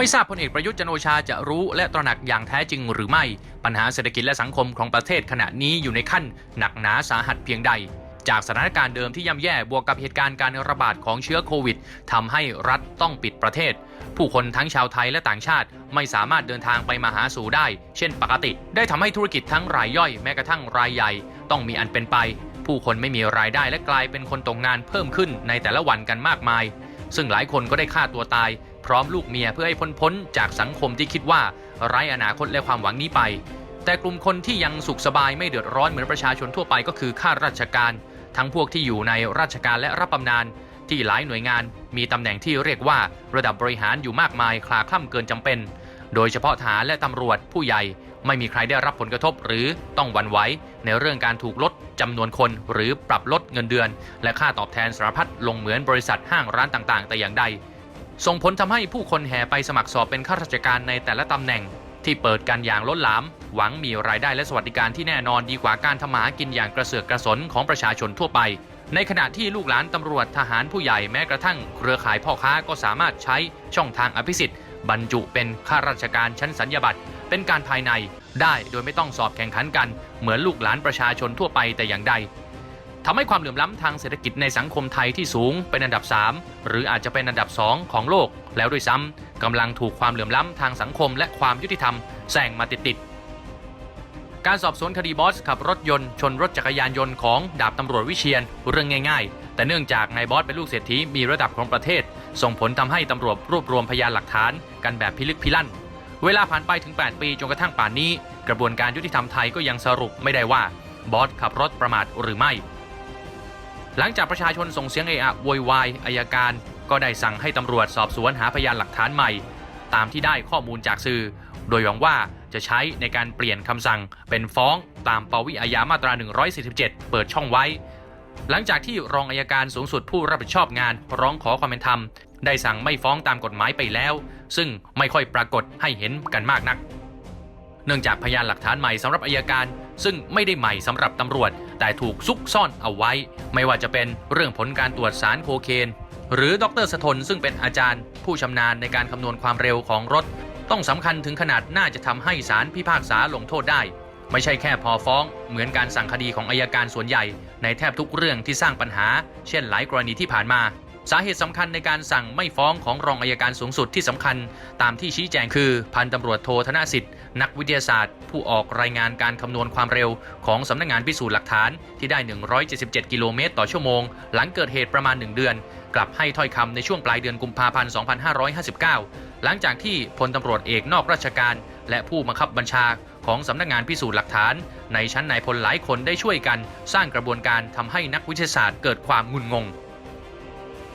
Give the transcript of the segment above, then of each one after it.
ไม่ทราบพลเอกประยุทธ์จันโอชาจะรู้และตระหนักอย่างแท้จริงหรือไม่ ปัญหาเศรษฐกิจและสังคมของประเทศขณะนี้อยู่ในขั้นหนักหนาสาหัสเพียงใด จากสถานการณ์เดิมที่ย่ำแย่บวกกับเหตุการณ์การระบาดของเชื้อโควิดทำให้รัฐต้องปิดประเทศ ผู้คนทั้งชาวไทยและต่างชาติไม่สามารถเดินทางไปมาหาสู่ได้ เช่นปกติ ได้ทำให้ธุรกิจทั้งรายย่อยแม้กระทั่งรายใหญ่ ต้องมีอันเป็นไป ผู้คนไม่มีรายได้และกลายเป็นคนตกงานเพิ่มขึ้นในแต่ละวันกันมากมายซึ่งหลายคนก็ได้ฆ่าตัวตาย พร้อมลูกเมียเพื่อให้พ้นพ้นจากสังคมที่คิดว่าไร้อนาคตและความหวังนี้ไป แต่กลุ่มคนที่ยังสุขสบายไม่เดือดร้อนเหมือนประชาชนทั่วไปก็คือข้าราชการ ทั้งพวกที่อยู่ในราชการและรับบำนาญที่หลายหน่วยงานมีตำแหน่งที่เรียกว่าระดับบริหารอยู่มากมายคลาคล่ำเกินจำเป็น โดยเฉพาะทหารและตำรวจผู้ใหญ่ไม่มีใครได้รับผลกระทบหรือต้องหวั่นไหวในเรื่องการถูกลดจำนวนคนหรือปรับลดเงินเดือน และค่าตอบแทนสารพัดลงเหมือนบริษัทห้างร้านต่างๆ แต่อย่างใด ส่งผลทำให้ผู้คนแห่ไปสมัครสอบเป็นข้าราชการในแต่ละตำแหน่ง ที่เปิดกันอย่างล้นหลาม หวังมีรายได้และสวัสดิการที่แน่นอนดีกว่าการทำมาหากินอย่างกระเสือกกระสนของประชาชนทั่วไป ในขณะที่ลูกหลานตำรวจทหารผู้ใหญ่แม้กระทั่ง เครือข่ายพ่อค้าก็สามารถใช้ช่องทางอภิสิทธิ์บรรจุเป็นข้าราชการชั้นสัญญาบัตรเป็นการภายในได้โดยไม่ต้องสอบแข่งขันกัน เหมือนลูกหลานประชาชนทั่วไปแต่อย่างใด ทำให้ความเหลื่อมล้ำทางเศรษฐกิจในสังคมไทยที่สูงเป็นอันดับ 3 หรืออาจจะเป็นอันดับ 2 ของโลก แล้วด้วยซ้ำกำลังถูกความเหลื่อมล้ำทางสังคม และความยุติธรรมแซงมาติดๆการสอบสวนคดีบอสขับรถยนต์ชนรถจักรยานยนต์ของดาบตำรวจวิเชียนเรื่องง่าย ๆ แต่เนื่องจากนายบอสเป็นลูกเศรษฐีมีระดับของประเทศ ส่งผลทำให้ตำรวจรวบรวมพยานหลักฐานกันแบบพิลึกพิลั่น เวลาผ่านไปถึง 8 ปีจนกระทั่งป่านนี้ กระบวนการยุติธรรมไทยก็ยังสรุปไม่ได้ว่าบอสขับรถประมาทหรือไม่ หลังจากประชาชนส่งเสียงเอะอะโวยวายอายการ ก็ได้สั่งให้ตำรวจสอบสวนหาพยานหลักฐานใหม่ ตามที่ได้ข้อมูลจากสื่อ โดยหวังว่าจะใช้ในการเปลี่ยนคำสั่งเป็นฟ้องตามปวิอาญามาตรา 147 เปิดช่องไว้ หลังจากที่รองอายการสูงสุดผู้รับผิดชอบงาน ร้องขอความเป็นธรรม ได้สั่งไม่ฟ้องตามกฎหมายไปแล้ว ซึ่งไม่ค่อยปรากฏให้เห็นกันมากนัก เนื่องจากพยานหลักฐานใหม่สำหรับอายการ ซึ่งไม่ได้ใหม่สำหรับตำรวจ แต่ถูกซุกซ่อนเอาไว้ ไม่ว่าจะเป็นเรื่องผลการตรวจสารโคเคน หรือดรสทนซึ่งเป็นอาจารย์ ผู้ชำนาญในการคำนวณความเร็วของรถ ต้องสำคัญถึงขนาดน่าจะทำให้ศาลพิพากษาลงโทษได้ ไม่ใช่แค่พอฟ้อง เหมือนการสั่งคดีของอายการส่วนใหญ่ ในแทบทุกเรื่องที่สร้างปัญหา เช่นหลายกรณีที่ผ่านมา สาเหตุสำคัญในการสั่งไม่ฟ้องของรองอายการสูงสุดที่สำคัญ ตามที่ชี้แจงคือพันตำรวจโทธนสิทธิ์ นักวิทยาศาสตร์ ผู้ออกรายงานการคำนวณความเร็ว ของสำนักงานพิสูจน์หลักฐานที่ได้ 177 กิโลเมตรต่อชั่วโมง หลังเกิดเหตุประมาณ 1 เดือน กลับให้ถ้อยคำในช่วงปลายเดือนกุมภาพันธ์ 2559 หลังจากที่พลตำรวจเอกนอกราชการ และผู้บังคับบัญชาของสำนักงานพิสูจน์หลักฐาน ในชั้นนายพลหลายคนได้ช่วยกัน สร้างกระบวนการทำให้นักวิทยาศาสตร์เกิดความงุนงง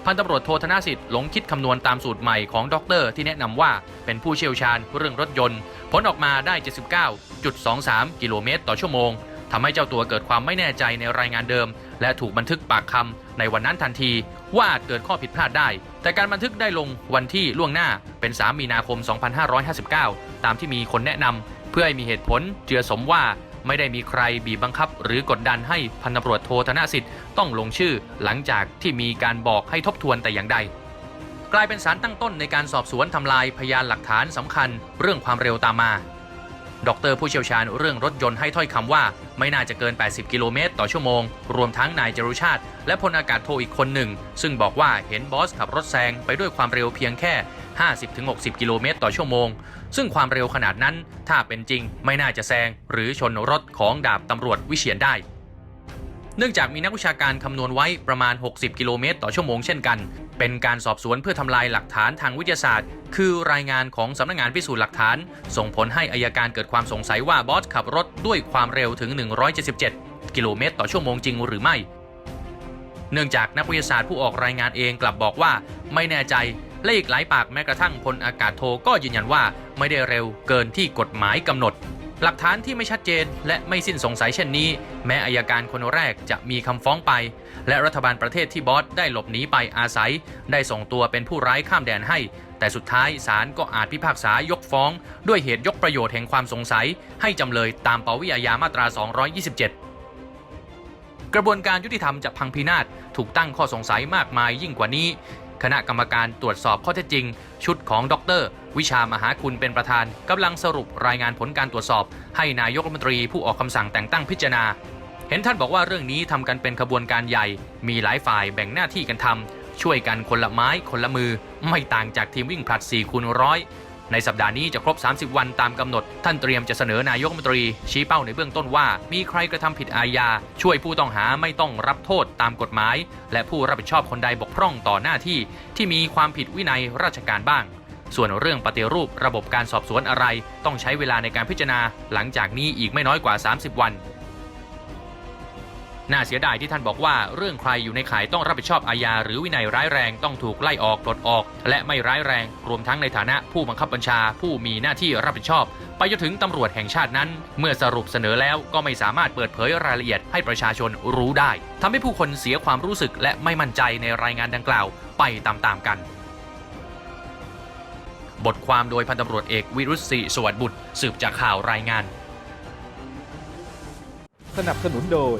พันตำรวจโทธนาสิทธิ์หลงคิดคำนวณตามสูตรใหม่ของด็อกเตอร์ที่แนะนำว่าเป็นผู้เชี่ยวชาญเรื่องรถยนต์ ผลออกมาได้ 79.23 กิโลเมตรต่อชั่วโมงทำให้เจ้าตัวเกิดความไม่แน่ใจในรายงานเดิม และถูกบันทึกปากคำในวันนั้นทันที ว่าอาจเกิดข้อผิดพลาดได้ แต่การบันทึกได้ลงวันที่ล่วงหน้าเป็น 3 มีนาคม 2559 ตามที่มีคนแนะนำเพื่อให้มีเหตุผลเจือสมว่า ไม่ได้มีใครบีบบังคับ หรือกดดันให้พันตำรวจโทธนสิทธิ์ต้องลงชื่อ หลังจากที่มีการบอกให้ทบทวนแต่อย่างใด กลายเป็นสารตั้งต้นในการสอบสวนทำลายพยานหลักฐานสำคัญ เรื่องความเร็วตามมา ดรผู้เชี่ยวชาญเรื่องรถยนต์ให้ถ้อยคำว่า ไม่น่าจะเกิน 80 กิโลเมตรต่อชั่วโมง รวมทั้งนายจรุชาติ และพลอากาศโทอีกคนหนึ่ง ซึ่งบอกว่าเห็นบอสขับรถแซงไปด้วยความเร็วเพียงแค่ 50-60 กิโลเมตรต่อชั่วโมง ซึ่งความเร็วขนาดนั้นถ้าเป็นจริง ไม่น่าจะแซงหรือชนรถของดาบตำรวจวิเชียนได้ เนื่องจากมีนักวิชาการคำนวณไว้ประมาณ 60 กิโลเมตรต่อชั่วโมงเช่นกัน เป็นการสอบสวนเพื่อทำลายหลักฐานทางวิทยาศาสตร์ คือรายงานของสำนักงานพิสูจน์หลักฐาน ส่งผลให้อายการเกิดความสงสัยว่าบอสขับรถด้วยความเร็วถึง 177 กิโลเมตรต่อชั่วโมงจริงหรือไม่ เนื่องจากนักวิทยาศาสตร์ผู้ออกรายงานเองกลับบอกว่าไม่แน่ใจและอีกหลายปากแม้กระทั่งพลอากาศโทก็ยืนยันว่าไม่ได้เร็วเกินที่กฎหมายกำหนด หลักฐานที่ไม่ชัดเจน และไม่สิ้นสงสัยเช่นนี้ แม้อายการคนแรกจะมีคำฟ้องไป และรัฐบาลประเทศที่บอสได้หลบหนีไปอาศัย ได้ส่งตัวเป็นผู้ร้ายข้ามแดนให้ แต่สุดท้ายศาลก็อาจพิพากษายกฟ้อง ด้วยเหตุยกประโยชน์แห่งความสงสัย ให้จำเลยตามปวิอาญามาตรา 227กระบวนการยุติธรรมจะพังพินาศถูกตั้งข้อสงสัยมากมายยิ่งกว่านี้ คณะกรรมการตรวจสอบข้อเท็จจริง ชุดของดร วิชามหาคุณเป็นประธานกำลังสรุปรายงานผลการตรวจสอบ ให้นายกรัฐมนตรีผู้ออกคำสั่งแต่งตั้งพิจารณา เห็นท่านบอกว่าเรื่องนี้ทำกันเป็นขบวนการใหญ่ มีหลายฝ่ายแบ่งหน้าที่กันทำช่วยกันคนละไม้คนละมือ ไม่ต่างจากทีมวิ่งผลัด4คูณร้อย ในสัปดาห์นี้จะครบ 30 วันตามกำหนด ท่านเตรียมจะเสนอนายกรัฐมนตรี ชี้เป้าในเบื้องต้นว่า มีใครกระทำผิดอาญา ช่วยผู้ต้องหาไม่ต้องรับโทษตามกฎหมาย และผู้รับผิดชอบคนใดบกพร่องต่อหน้าที่ ที่มีความผิดวินัยราชการบ้าง ส่วนเรื่องปฏิรูประบบการสอบสวนอะไร ต้องใช้เวลาในการพิจารณา หลังจากนี้อีกไม่น้อยกว่า 30 วัน น่าเสียดายที่ท่านบอกว่าเรื่องใครอยู่ในข่ายต้องรับผิดชอบอาญาหรือวินัยร้ายแรงต้องถูกไล่ออกปลดออก และไม่ร้ายแรง รวมทั้งในฐานะผู้บังคับบัญชา ผู้มีหน้าที่รับผิดชอบ ไปจนถึงตำรวจแห่งชาตินั้น เมื่อสรุปเสนอแล้วก็ไม่สามารถเปิดเผยรายละเอียดให้ประชาชนรู้ได้ทำให้ผู้คนเสียความรู้สึกและไม่มั่นใจในรายงานดังกล่าว ไปตามๆกันบทความโดยพันตำรวจเอกวิรุษศิสวัสดิ์บุตร สืบจากข่าวรายงาน สนับสนุนโดย